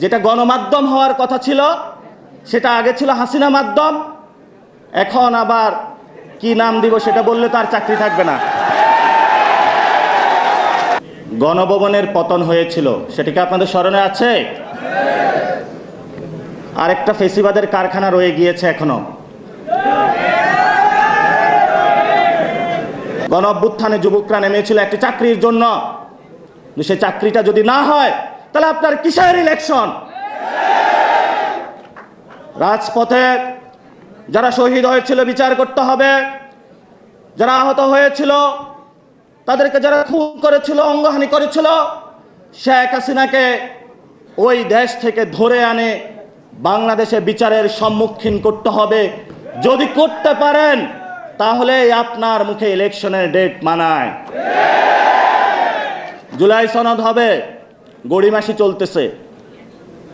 যেটা গণমাধ্যম হওয়ার কথা ছিল, সেটা আগে ছিল হাসিনা মাধ্যম, এখন আবার কি নাম দিব সেটা বললে তার চাকরি থাকবে না। গণভবনের পতন হয়েছিল, সেটা কি আপনাদের স্মরণে আছে? আরেকটা ফেসিবাদের কারখানা রয়ে গিয়েছে এখনও। গণ অভ্যুত্থানে যুবকরা নেমেছিল একটি চাকরির জন্য। সে চাকরিটা যদি না হয় তাহলে আপনার কিসের ইলেকশন রাজপথে যারা শহীদ হয়েছিল, বিচার করতে হবে। যারা আহত হয়েছিল, তাদেরকে যারা খুন করেছিল, অঙ্গহানি করেছিল, শেখ হাসিনাকে ওই দেশ থেকে ধরে আনে। বাংলাদেশে বিচারের সম্মুখীন করতে হবে। যদি করতে পারেন তাহলে আপনার মুখে ইলেকশনের ডেট মানায়। জুলাই সনদ হবে। গড়িমাসি চলতেছে।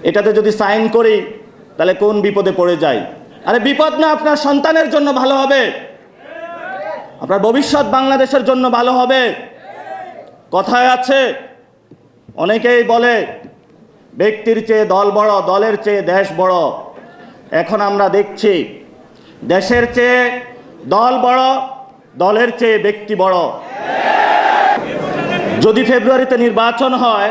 এটাতে যদি সাইন করি, তাহলে কোন বিপদে পড়ে যাই? আরে বিপদ না, আপনার সন্তানের জন্য ভালো হবে। আপনার ভবিষ্যৎ বাংলাদেশের জন্য ভালো হবে। কথায় আছে, অনেকেই বলে, ব্যক্তির চেয়ে দল বড়, দলের চেয়ে দেশ বড়। এখন আমরা দেখছি, দেশের চেয়ে দল বড়, দলের চেয়ে ব্যক্তি বড়। যদি ফেব্রুয়ারিতে নির্বাচন হয়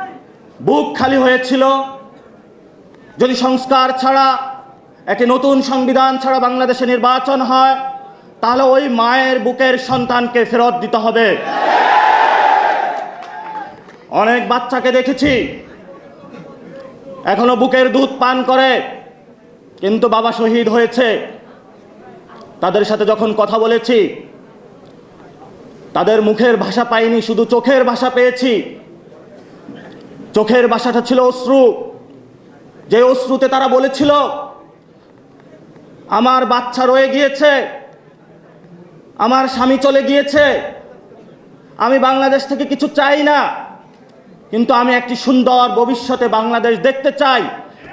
বুক খালি হয়েছিল। যদি সংস্কার ছাড়া একটি নতুন সংবিধান ছাড়া বাংলাদেশে নির্বাচন হয়, তাহলে ওই মায়ের বুকের সন্তানকে ফেরত দিতে হবে। অনেক বাচ্চাকে দেখেছি, এখনও বুকের দুধ পান করে, কিন্তু বাবা শহীদ হয়েছে। তাদের সাথে যখন কথা বলেছি, তাদের মুখের ভাষা পাইনি, শুধু চোখের ভাষা পেয়েছি। চোখের বাসাটা ছিল অশ্রু। যে অশ্রুতে তারা বলেছিল, আমার বাচ্চা রয়ে গিয়েছে, আমার স্বামী চলে গিয়েছে, আমি বাংলাদেশ থেকে কিছু চাই না, কিন্তু আমি একটি সুন্দর ভবিষ্যতে বাংলাদেশ দেখতে চাই,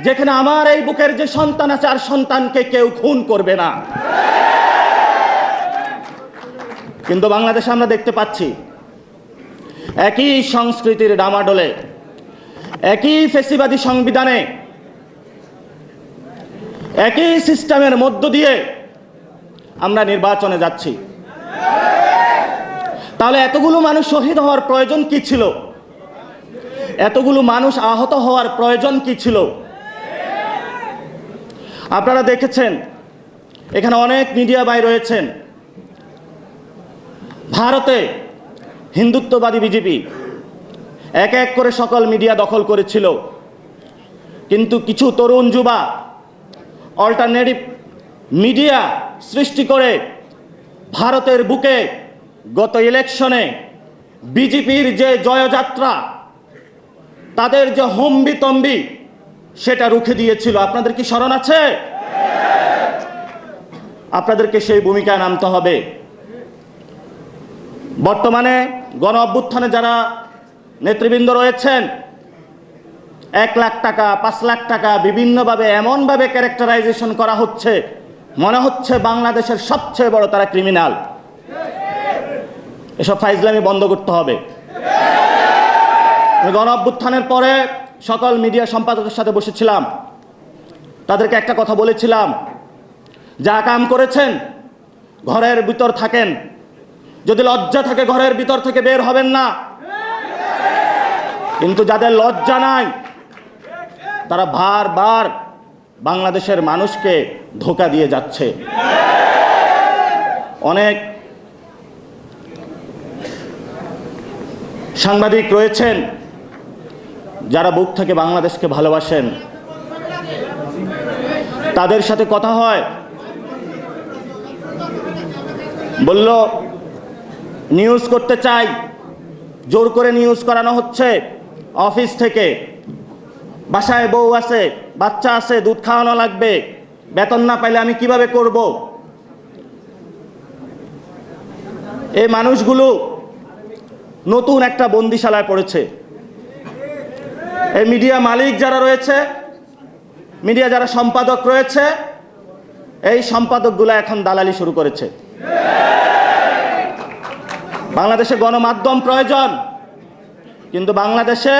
যেখানে আমার এই বুকের যে সন্তান আছে, আর সন্তানকে কেউ খুন করবে না। কিন্তু বাংলাদেশে আমরা দেখতে পাচ্ছি, একই সংস্কৃতির ডামাডোলে একই ফেসিবাদী সংবিধানে, একই সিস্টেমের মধ্য দিয়ে আমরা নির্বাচনে যাচ্ছি। তাহলে এতগুলো মানুষ শহীদ হওয়ার প্রয়োজন কি ছিল? এতগুলো মানুষ আহত হওয়ার প্রয়োজন কি ছিল? আপনারা দেখেছেন, এখানে অনেক মিডিয়া ভাই রয়েছেন। ভারতে হিন্দুত্ববাদী বিজেপি এক এক করে সকল মিডিয়া দখল করেছিল। কিন্তু কিছু তরুণ যুবা অল্টারনেটিভ মিডিয়া সৃষ্টি করে ভারতের বুকে গত ইলেকশনে বিজেপির যে জয়যাত্রা, তাদের যে হম্বি তম্বি সেটা রুখে দিয়েছিল। আপনাদের কি স্মরণ আছে? আপনাদেরকে সেই ভূমিকায় নামতে হবে। বর্তমানে গণ অভ্যুত্থানে যারা নেতৃবৃন্দ রয়েছেন। এক লাখ টাকা, পাঁচ লাখ টাকা বিভিন্নভাবে, এমনভাবে ক্যারেক্টারাইজেশন করা হচ্ছে, মনে হচ্ছে বাংলাদেশের সবচেয়ে বড় তারা ক্রিমিনাল। এসব ফাইজলামি বন্ধ করতে হবে। গণ অভ্যুত্থানের পরে সকল মিডিয়া সম্পাদকের সাথে বসেছিলাম। তাদেরকে একটা কথা বলেছিলাম। যা কাম করেছেন, ঘরের ভিতর থাকেন। যদি লজ্জা থাকে, ঘরের ভিতর থেকে বের হবেন না। কিন্তু যাদের লজ্জা নাই, তারা বারবার বাংলাদেশের মানুষকে ধোকা দিয়ে যাচ্ছে। অনেক সাংবাদিক রয়েছেন যারা বুক থেকে বাংলাদেশকে ভালোবাসেন। তাদের সাথে কথা হয়। বলল নিউজ করতে চাই। জোর করে নিউজ করানো হচ্ছে। অফিস থেকে। বাসায় বউ আছে, বাচ্চা আছে, দুধ খাওয়ানো লাগবে। বেতন না পাইলে আমি কীভাবে করব? এই মানুষগুলো নতুন একটা বন্দিশালায় পড়েছে। এই মিডিয়া মালিক যারা রয়েছে, মিডিয়া যারা সম্পাদক রয়েছে, এই সম্পাদকগুলো এখন দালালি শুরু করেছে। বাংলাদেশে গণমাধ্যম প্রয়োজন। কিন্তু বাংলাদেশে